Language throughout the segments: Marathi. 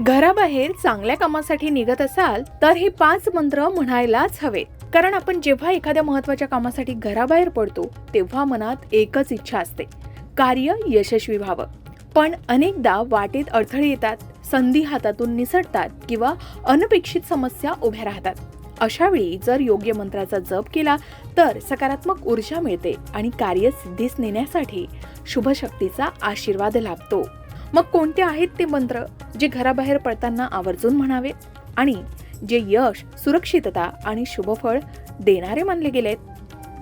घराबाहेर चांगल्या कामासाठी निघत असाल तर हे पाच मंत्र म्हणायलाच हवेत. कारण आपण जेव्हा एखाद्या महत्त्वाच्या कामासाठी घराबाहेर पडतो तेव्हा मनात एकच इच्छा असते. कार्य यशस्वी व्हावं. पण अनेकदा वाटेत अडथळे येतात संधी हातातून निसटतात किंवा अनपेक्षित समस्या उभ्या राहतात. अशा वेळी जर योग्य मंत्राचा जप केला तर सकारात्मक ऊर्जा मिळते आणि कार्य सिद्धीस नेण्यासाठी शुभशक्तीचा आशीर्वाद लाभतो. मग कोणते आहेत ते मंत्र जे घराबाहेर पडताना आवर्जून म्हणावे? आणि जे यश सुरक्षितता आणि शुभफळ देणारे मानले गेलेत?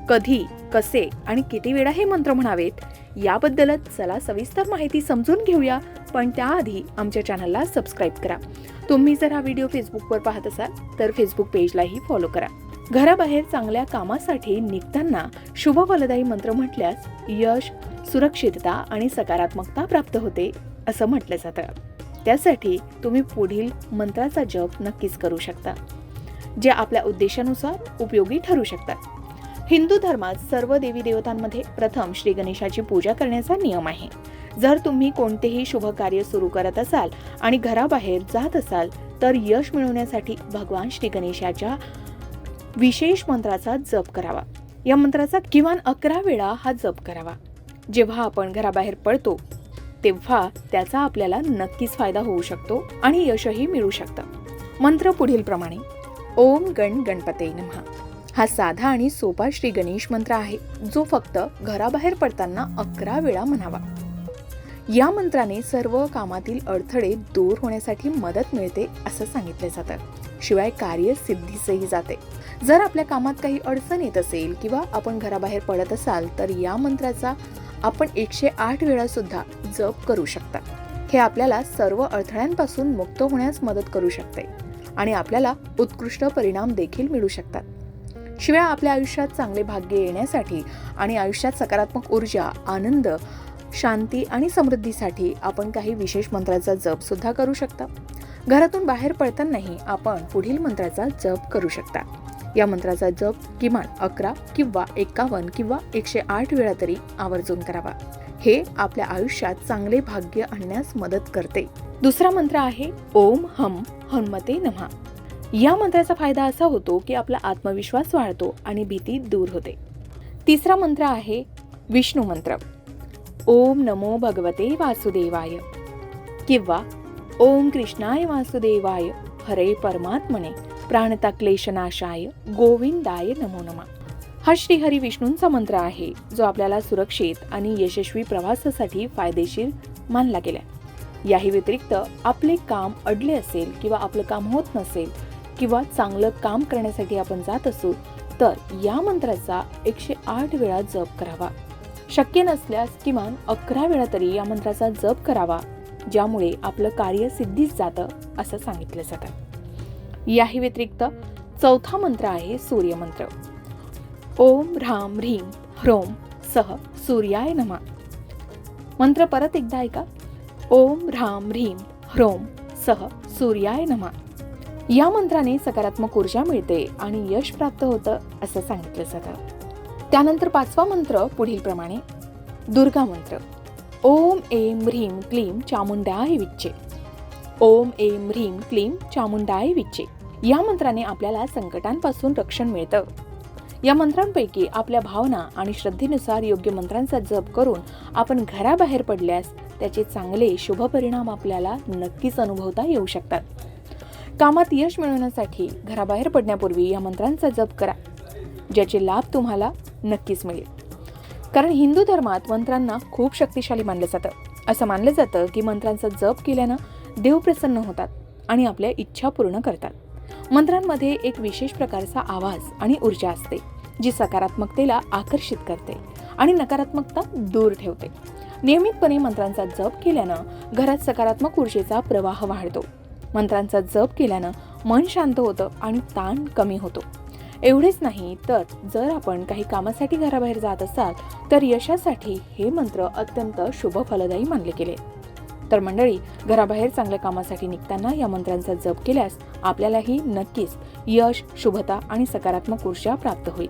कधी कसे आणि किती वेळा हे मंत्र म्हणावेत? याबद्दलच चला सविस्तर माहिती समजून घेऊया पण त्याआधी आमच्या चॅनलला सबस्क्राईब करा. तुम्ही जर हा व्हिडिओ फेसबुकवर पाहत असाल तर फेसबुक पेजलाही फॉलो करा. घराबाहेर चांगल्या कामासाठी निघताना शुभ फलदायी मंत्र म्हटल्यास यश सुरक्षितता आणि सकारात्मकता प्राप्त होते. असं म्हटलं जातं. त्यासाठी तुम्ही पुढील मंत्राचा जप नक्कीच करू शकता जे आपल्या उद्देशानुसार उपयोगी ठरू शकतात. हिंदू धर्मात सर्व देवी देवतांमध्ये प्रथम श्री गणेशाची पूजा करण्याचा नियम आहे. जर तुम्ही कोणतेही शुभ कार्य सुरू करत असाल आणि घराबाहेर जात असाल तर यश मिळवण्यासाठी भगवान श्री गणेशाच्या विशेष मंत्राचा जप करावा. या मंत्राचा किमान अकरा वेळा हा जप करावा. जेव्हा आपण घराबाहेर पडतो तेव्हा त्याचा आपल्याला नक्कीच फायदा होऊ शकतो आणि यशही मिळू शकतं. मंत्र पुढील प्रमाणे ओम गण गणपते नमहा हा साधा आणि सोपा श्री गणेश मंत्र आहे जो फक्त घराबाहेर पडताना अकरा वेळा म्हणावा. या मंत्राने सर्व कामातील अडथळे दूर होण्यासाठी मदत मिळते असं सांगितले जातं. शिवाय कार्य सिद्धीसही जाते. जर आपल्या कामात काही अडचण येत असेल किंवा आपण घराबाहेर पडत असाल तर या मंत्राचा आपण एकशे आठ वेळा सुद्धा जप करू शकता. हे आपल्याला सर्व अडथळ्यांपासून मुक्त होण्यास मदत करू शकते आणि आपल्याला उत्कृष्ट परिणाम देखील मिळू शकतात. शिवाय आपल्या आयुष्यात चांगले भाग्य येण्यासाठी आणि आयुष्यात सकारात्मक ऊर्जा आनंद शांती आणि समृद्धीसाठी आपण काही विशेष मंत्राचा जप सुद्धा करू शकता. घरातून बाहेर पडतानाही आपण पुढील मंत्राचा जप करू शकता. या मंत्राचा जप किमान अकरा किंवा एकावन्न किंवा एकशे आठ वेळा तरी आवर्जून करावा. हे आपल्या आयुष्यात चांगले भाग्य आणण्यास मदत करते. दुसरा मंत्र आहे ओम हम हनुमते नमः. या मंत्राचा फायदा असा होतो की आपला आत्मविश्वास वाढतो आणि भीती दूर होते. तिसरा मंत्र आहे विष्णू मंत्र. ओम नमो भगवते वासुदेवाय. किंवा ओम कृष्णाय वासुदेवाय हरे परमात्मने. प्राणता क्लेशनाशाय गोविंदाय नमो नमा. हा श्रीहरी विष्णूंचा मंत्र आहे जो आपल्याला सुरक्षित आणि यशस्वी प्रवासासाठी फायदेशीर मानला गेला याही व्यतिरिक्त आपले काम अडले असेल किंवा आपलं काम होत नसेल किंवा चांगलं काम करण्यासाठी आपण जात असू तर या मंत्राचा एकशे आठ वेळा जप करावा. शक्य नसल्यास किमान अकरा वेळा तरी या मंत्राचा जप करावा ज्यामुळे आपलं कार्य सिद्धीच जातं असं सांगितलं जातं. याही व्यतिरिक्त चौथा मंत्र आहे सूर्यमंत्र. ओम राम ह्रीम ह्रोम सह सूर्याय नमा. मंत्र परत एकदा ऐका. ओम राम ह्रीम ह्रोम सह सूर्याय नमा. या मंत्राने सकारात्मक ऊर्जा मिळते आणि यश प्राप्त होतं असं सांगितलं जातं. त्यानंतर पाचवा मंत्र पुढील प्रमाणे. दुर्गा मंत्र. ओम एम ह्रीम क्लीम चामुंडाय विच्चे. ओम एम ह्रीम क्लीम चामुंडाय विच्चे. या मंत्राने आपल्याला संकटांपासून रक्षण मिळतं. या मंत्रांपैकी आपल्या भावना आणि श्रद्धेनुसार योग्य मंत्रांचा जप करून आपण घराबाहेर पडल्यास त्याचे चांगले शुभ परिणाम आपल्याला नक्कीच अनुभवता येऊ शकतात. कामात यश मिळवण्यासाठी घराबाहेर पडण्यापूर्वी या मंत्रांचा जप करा. ज्याचे लाभ तुम्हाला नक्कीच मिळेल. कारण हिंदू धर्मात मंत्रांना खूप शक्तिशाली मानलं जातं. असं मानलं जातं की मंत्रांचा जप केल्यानं देव प्रसन्न होतात आणि आपल्या इच्छा पूर्ण करतात. मंत्रांमध्ये एक विशेष प्रकारचा आवाज आणि ऊर्जा असते जी सकारात्मकतेला आकर्षित करते आणि नकारात्मकता दूर ठेवते. नियमितपणे मंत्रांचा जप केल्यानं घरात सकारात्मक ऊर्जेचा प्रवाह वाढतो. मंत्रांचा जप केल्यानं मन शांत होतं आणि ताण कमी होतो. एवढेच नाही तर जर आपण काही कामासाठी घराबाहेर जात असाल तर यशासाठी हे मंत्र अत्यंत शुभ फलदायी मानले गेले. तर मंडळी घराबाहेर चांगल्या कामासाठी निघताना या मंत्रांचा जप केल्यास आपल्यालाही नक्कीच यश शुभता आणि सकारात्मक ऊर्जा प्राप्त होईल.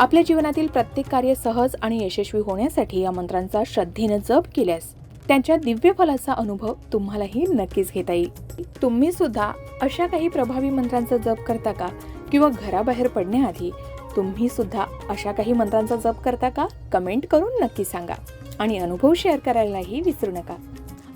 आपल्या जीवनातील प्रत्येक कार्य सहज आणि यशस्वी होण्यासाठी या मंत्रांचा श्रद्धेनं जप केल्यास त्यांच्या दिव्य फलाचा अनुभव तुम्हालाही नक्कीच घेता येईल. तुम्ही सुद्धा अशा काही प्रभावी मंत्रांचा जप करता का? किंवा घराबाहेर पडण्याआधी तुम्ही सुद्धा अशा काही मंत्रांचा जप करता का? कमेंट करून नक्की सांगा आणि अनुभव शेअर करायलाही विसरू नका.